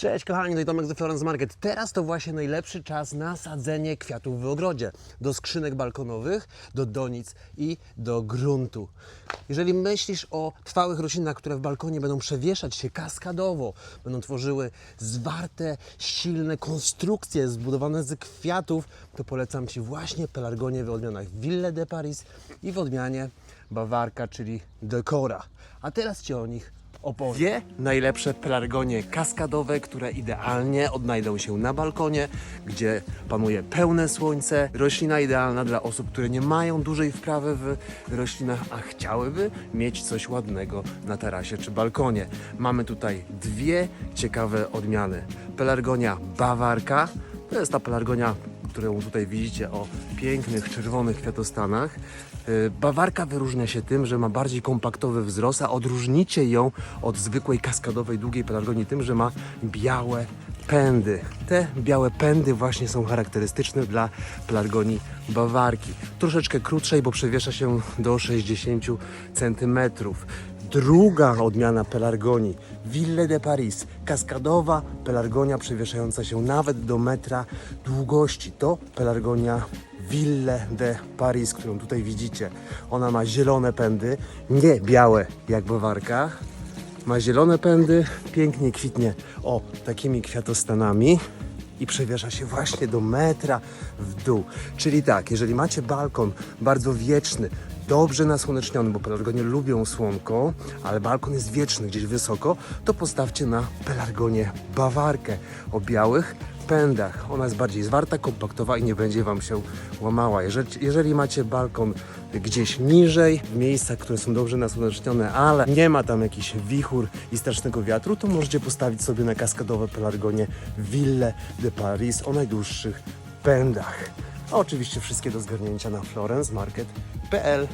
Cześć kochani, to Tomek z Florence Market. Teraz to właśnie najlepszy czas na sadzenie kwiatów w ogrodzie. Do skrzynek balkonowych, do donic i do gruntu. Jeżeli myślisz o trwałych roślinach, które w balkonie będą przewieszać się kaskadowo, będą tworzyły zwarte, silne konstrukcje zbudowane z kwiatów, to polecam Ci właśnie pelargonię w odmianach Ville de Paris i w odmianie Bawarka, czyli Decora. A teraz Ci o nich opowiem. Dwie najlepsze pelargonie kaskadowe, które idealnie odnajdą się na balkonie, gdzie panuje pełne słońce. Roślina idealna dla osób, które nie mają dużej wprawy w roślinach, a chciałyby mieć coś ładnego na tarasie czy balkonie. Mamy tutaj dwie ciekawe odmiany. Pelargonia bawarka, to jest ta pelargonia, którą tutaj widzicie o pięknych czerwonych kwiatostanach. Y, Bawarka wyróżnia się tym, że ma bardziej kompaktowy wzrost, a odróżnicie ją od zwykłej kaskadowej długiej pelargonii tym, że ma białe pędy. Te białe pędy właśnie są charakterystyczne dla pelargonii bawarki. Troszeczkę krótszej, bo przewiesza się do 60 cm. Druga odmiana pelargonii, Ville de Paris, kaskadowa pelargonia przewieszająca się nawet do metra długości. To pelargonia Ville de Paris, którą tutaj widzicie. Ona ma zielone pędy, nie białe jak bawarka. Ma zielone pędy, pięknie kwitnie o takimi kwiatostanami i przewiesza się właśnie do metra w dół. Czyli tak, jeżeli macie balkon bardzo wieczny, dobrze nasłoneczniony, bo pelargonie lubią słonko, ale balkon jest wieczny gdzieś wysoko, to postawcie na pelargonię bawarkę o białych pędach. Ona jest bardziej zwarta, kompaktowa i nie będzie Wam się łamała. Jeżeli, jeżeli macie balkon gdzieś niżej, w miejscach, które są dobrze nasłonecznione, ale nie ma tam jakichś wichur i strasznego wiatru, to możecie postawić sobie na kaskadowe pelargonie Ville de Paris o najdłuższych pędach. A oczywiście wszystkie do zgarnięcia na florencemarket.pl